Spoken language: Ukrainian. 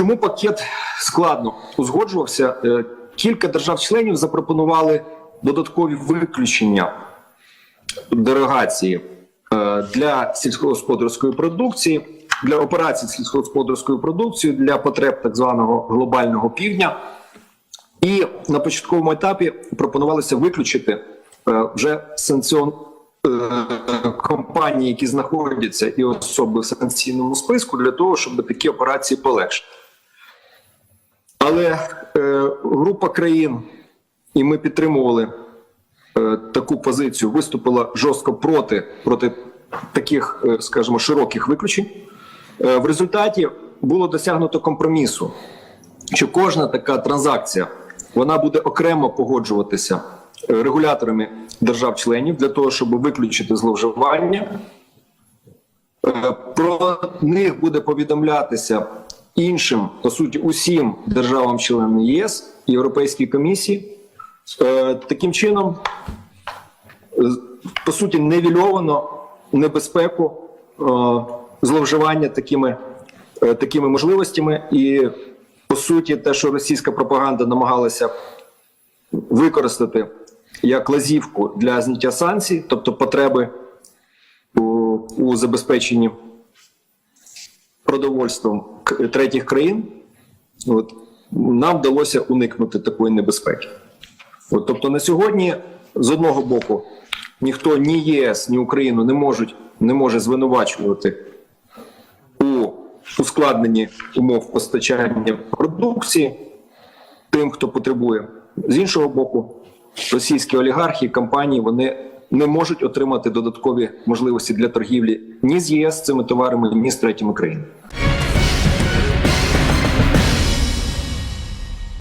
Чому пакет складно узгоджувався? Е, Кілька держав-членів запропонували додаткові виключення дерогації е, для сільськогосподарської продукції, для операцій з сільськогосподарською продукцією для потреб так званого глобального півдня. І на початковому етапі пропонувалося виключити е, вже санкціон компанії, які знаходяться і особи в санкційному списку, для того, щоб такі операції полегшити. Але е, група країн, і ми підтримували е, таку позицію, виступила жорстко проти, проти таких, е, скажімо, широких виключень. Е, в результаті було досягнуто компромісу, що кожна така транзакція вона буде окремо погоджуватися е, регуляторами держав-членів для того, щоб виключити зловживання. Е, Про них буде повідомлятися іншим, по суті, усім державам-членам ЄС Європейській комісії. Е, Таким чином, по суті, невільовано небезпеку е, зловживання такими, е, такими можливостями, і по суті, те, що російська пропаганда намагалася використати як лазівку для зняття санкцій, тобто потреби у, у забезпеченні продовольством третіх країн, от, нам вдалося уникнути такої небезпеки. От, тобто на сьогодні, з одного боку, ніхто ні ЄС, ні Україну не можуть не може звинувачувати у ускладненні умов постачання продукції тим, хто потребує. З іншого боку, російські олігархи, і компанії вони не можуть отримати додаткові можливості для торгівлі ні з ЄС цими товарами, ні з третіми країнами.